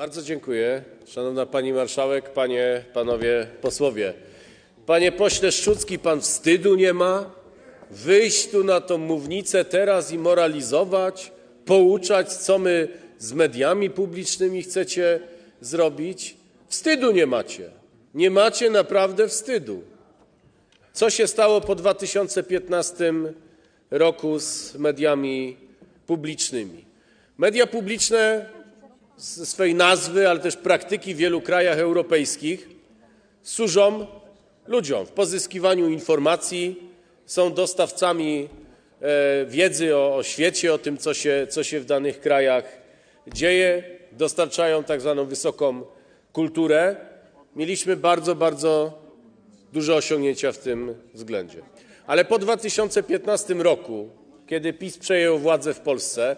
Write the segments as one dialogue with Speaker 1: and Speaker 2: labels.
Speaker 1: Bardzo dziękuję. Szanowna Pani Marszałek, Panie, Panowie Posłowie. Panie pośle Szczucki, Pan wstydu nie ma? Wyjść tu na tą mównicę teraz i moralizować, pouczać, co my z mediami publicznymi chcecie zrobić? Wstydu nie macie. Nie macie naprawdę wstydu. Co się stało po 2015 roku z mediami publicznymi? Media publiczne ze swej nazwy, ale też praktyki w wielu krajach europejskich służą ludziom w pozyskiwaniu informacji, są dostawcami e, wiedzy o, świecie, o tym, co się, co się w danych krajach dzieje, dostarczają tak zwaną wysoką kulturę. Mieliśmy bardzo, bardzo duże osiągnięcia w tym względzie. Ale po 2015 roku, kiedy PiS przejął władzę w Polsce,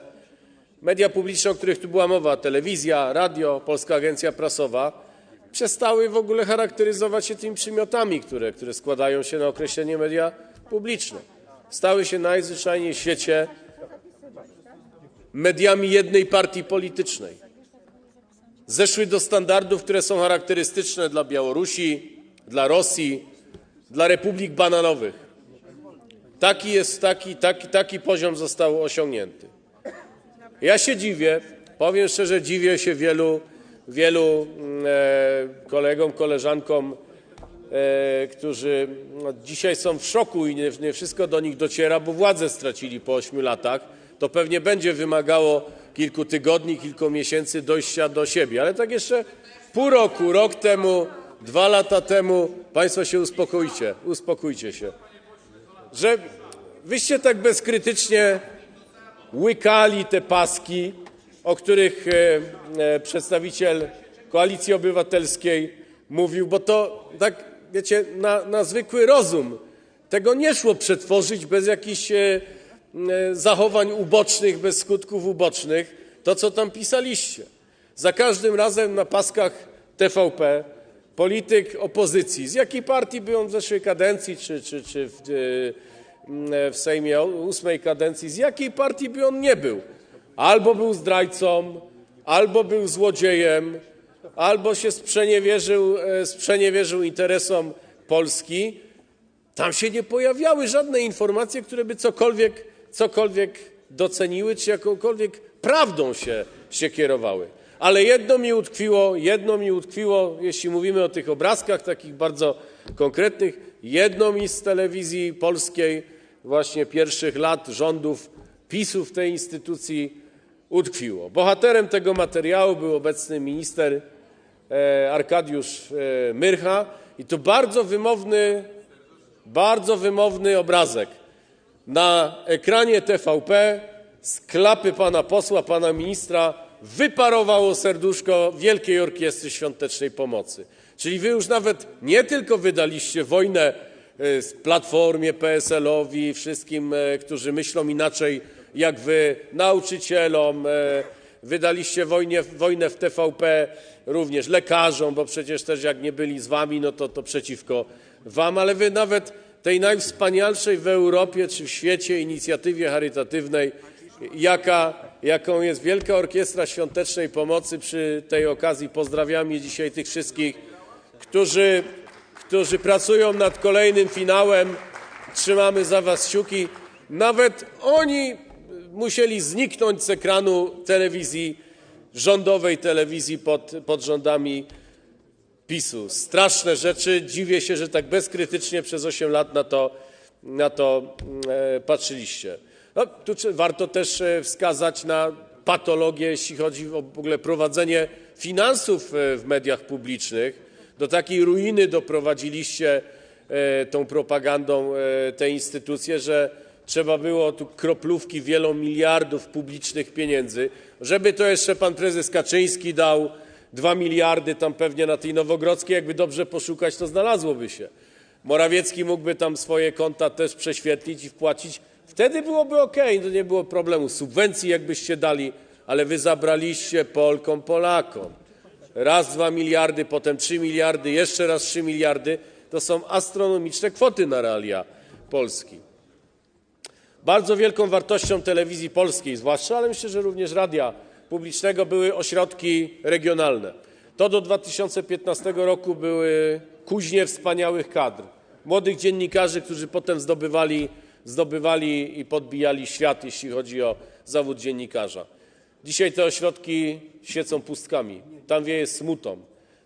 Speaker 1: media publiczne, o których tu była mowa, telewizja, radio, Polska Agencja Prasowa, przestały w ogóle charakteryzować się tymi przymiotami, które, składają się na określenie media publiczne. Stały się najzwyczajniej w świecie mediami jednej partii politycznej. Zeszły do standardów, które są charakterystyczne dla Białorusi, dla Rosji, dla republik bananowych. Taki poziom został osiągnięty. Ja się dziwię, powiem szczerze, dziwię się wielu, mm, e, kolegom, koleżankom, e, którzy no, dzisiaj są w szoku i nie, wszystko do nich dociera, bo władzę stracili po ośmiu latach. To pewnie będzie wymagało kilku tygodni, kilku miesięcy dojścia do siebie. Ale tak jeszcze pół roku, rok temu, dwa lata temu, Państwo się uspokójcie, uspokójcie się, że wyście tak bezkrytycznie łykali te paski, o których e, e, przedstawiciel Koalicji Obywatelskiej mówił, bo to tak, wiecie, na, na zwykły rozum. Tego nie szło przetworzyć bez jakichś e, zachowań ubocznych, bez skutków ubocznych, to co tam pisaliście. Za każdym razem na paskach TVP polityk opozycji, z jakiej partii był on w zeszłej kadencji, czy, czy, czy w, w Sejmie ósmej kadencji, z jakiej partii by on nie był, albo był zdrajcą, albo był złodziejem, albo się e, sprzeniewierzył interesom Polski, tam się nie pojawiały żadne informacje, które by cokolwiek, cokolwiek doceniły, czy jakąkolwiek prawdą się, się kierowały. Ale jedno mi utkwiło, jedno mi utkwiło, jeśli mówimy o tych obrazkach takich bardzo konkretnych, jedno mi z telewizji polskiej właśnie pierwszych lat rządów PiSu w tej instytucji utkwiło. Bohaterem tego materiału był obecny minister e, Arkadiusz e, Myrcha i to bardzo wymowny, bardzo wymowny obrazek. Na ekranie TVP z klapy pana posła, pana ministra wyparowało serduszko Wielkiej Orkiestry Świątecznej Pomocy. Czyli wy już nawet nie tylko wydaliście wojnę e, Platformie, PSL-owi, wszystkim, e, którzy myślą inaczej jak wy, nauczycielom, e, wydaliście wojnę w TVP również lekarzom, bo przecież też jak nie byli z wami, no to, to przeciwko wam, ale wy nawet tej najwspanialszej w Europie czy w świecie inicjatywie charytatywnej, jaka, jaką jest Wielka Orkiestra Świątecznej Pomocy. Przy tej okazji pozdrawiamy dzisiaj tych wszystkich, którzy, którzy pracują nad kolejnym finałem. Trzymamy za was kciuki. Nawet oni musieli zniknąć z ekranu telewizji, rządowej telewizji pod, pod rządami PiSu. Straszne rzeczy. Dziwię się, że tak bezkrytycznie przez 8 lat na to, na to e, patrzyliście. No, tu warto też e, wskazać na patologię, jeśli chodzi w ogóle prowadzenie finansów e, w mediach publicznych. Do takiej ruiny doprowadziliście tą propagandą te instytucje, że trzeba było tu kroplówki wielomiliardów publicznych pieniędzy, żeby to jeszcze pan prezes Kaczyński dał 2 miliardy tam pewnie na tej Nowogrodzkiej, jakby dobrze poszukać, to znalazłoby się. Morawiecki mógłby tam swoje konta też prześwietlić i wpłacić. Wtedy byłoby ok, to nie było problemu. Subwencji jakbyście dali, ale wy zabraliście Polkom, Polakom. Raz 2 miliardy, potem 3 miliardy, jeszcze raz 3 miliardy. To są astronomiczne kwoty na realia Polski. Bardzo wielką wartością telewizji polskiej zwłaszcza, ale myślę, że również radia publicznego były ośrodki regionalne. To do 2015 roku były kuźnie wspaniałych kadr, młodych dziennikarzy, którzy potem zdobywali, zdobywali i podbijali świat, jeśli chodzi o zawód dziennikarza. Dzisiaj te ośrodki świecą pustkami, tam wieje smutą.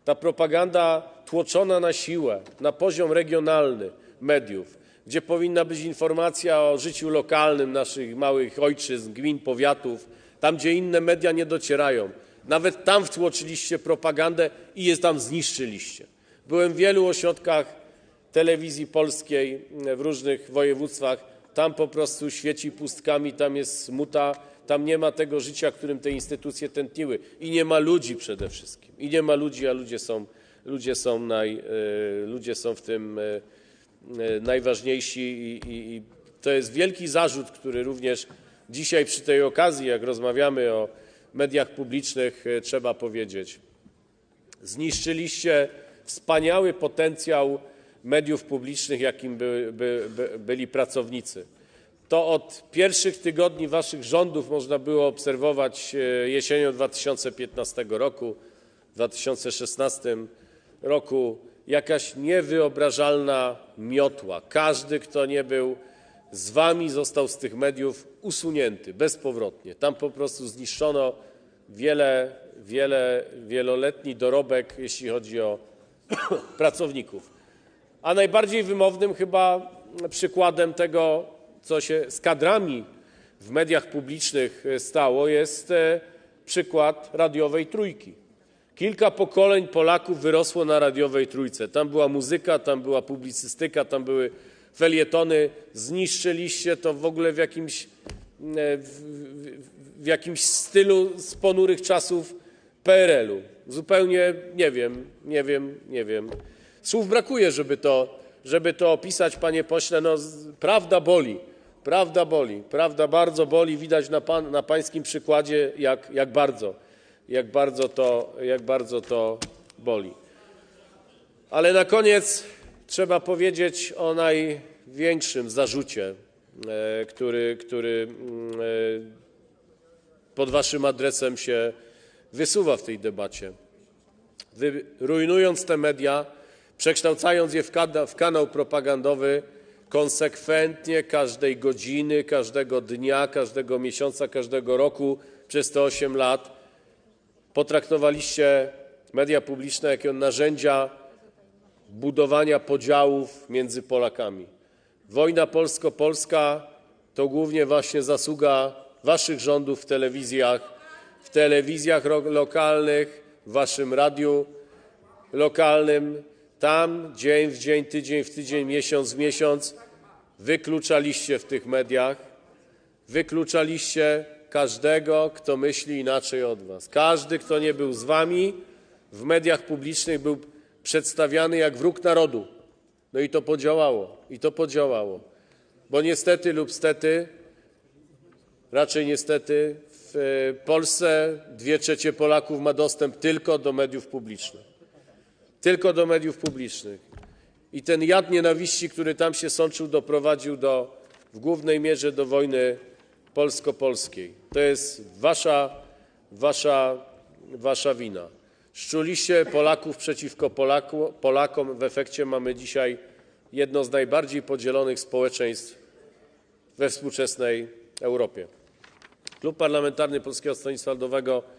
Speaker 1: Ta propaganda tłoczona na siłę, na poziom regionalny mediów, gdzie powinna być informacja o życiu lokalnym naszych małych ojczyzn, gmin, powiatów, tam gdzie inne media nie docierają. Nawet tam wtłoczyliście propagandę i je tam zniszczyliście. Byłem w wielu ośrodkach telewizji polskiej w różnych województwach. Tam po prostu świeci pustkami, tam jest smuta, tam nie ma tego życia, którym te instytucje tętniły. I nie ma ludzi przede wszystkim. I nie ma ludzi, a ludzie są, e, w tym e, e, najważniejsi i, to jest wielki zarzut, który również dzisiaj przy tej okazji, jak rozmawiamy o mediach publicznych, trzeba powiedzieć. Zniszczyliście wspaniały potencjał mediów publicznych, jakim by, by, by, byli pracownicy. To od pierwszych tygodni waszych rządów można było obserwować e, jesienią 2015 roku, w 2016 roku jakaś niewyobrażalna miotła. Każdy, kto nie był z wami, został z tych mediów usunięty bezpowrotnie. Tam po prostu zniszczono wiele, wiele, wieloletni dorobek, jeśli chodzi o pracowników. A najbardziej wymownym chyba przykładem tego, co się z kadrami w mediach publicznych stało, jest e, przykład radiowej trójki. Kilka pokoleń Polaków wyrosło na radiowej trójce. Tam była muzyka, tam była publicystyka, tam były felietony. Zniszczyliście to w ogóle w jakimś, e, stylu z ponurych czasów PRL-u. Zupełnie nie wiem, nie wiem, nie wiem. Słów brakuje, żeby to, opisać, panie pośle. No, prawda boli. Prawda boli. Prawda bardzo boli. Widać na, pańskim przykładzie, jak, bardzo, to, boli. Ale na koniec trzeba powiedzieć o największym zarzucie, e, który, e, pod waszym adresem się wysuwa w tej debacie. Wy, rujnując te media, przekształcając je w, kanał propagandowy, konsekwentnie każdej godziny, każdego dnia, każdego miesiąca, każdego roku przez te 8 lat potraktowaliście media publiczne jako narzędzia budowania podziałów między Polakami. Wojna polsko-polska to głównie właśnie zasługa waszych rządów w telewizjach, w telewizjach lokalnych, w waszym radiu lokalnym. Tam dzień w dzień, tydzień w tydzień, miesiąc w miesiąc wykluczaliście w tych mediach, wykluczaliście każdego, kto myśli inaczej od was. Każdy, kto nie był z wami w mediach publicznych był przedstawiany jak wróg narodu. No i to podziałało, i to podziałało. Bo niestety lub stety, raczej niestety, w Polsce dwie trzecie Polaków ma dostęp tylko do mediów publicznych. Tylko do mediów publicznych. I ten jad nienawiści, który tam się sączył, doprowadził do, w głównej mierze do wojny polsko-polskiej. To jest wasza, wina. Szczuliście Polaków przeciwko Polakom. W efekcie mamy dzisiaj jedno z najbardziej podzielonych społeczeństw we współczesnej Europie. Klub Parlamentarny Polskiego Stronnictwa Ludowego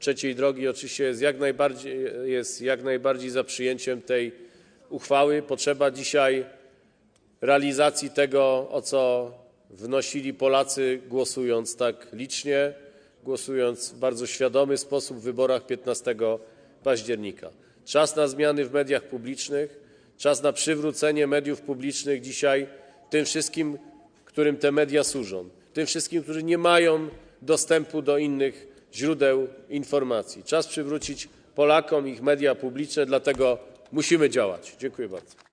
Speaker 1: Trzeciej Drogi oczywiście jest jak najbardziej, za przyjęciem tej uchwały. Potrzeba dzisiaj realizacji tego, o co wnosili Polacy, głosując tak licznie, głosując w bardzo świadomy sposób w wyborach 15 października. Czas na zmiany w mediach publicznych, czas na przywrócenie mediów publicznych dzisiaj tym wszystkim, którym te media służą, tym wszystkim, którzy nie mają dostępu do innych źródeł informacji. Czas przywrócić Polakom ich media publiczne, dlatego musimy działać. Dziękuję bardzo.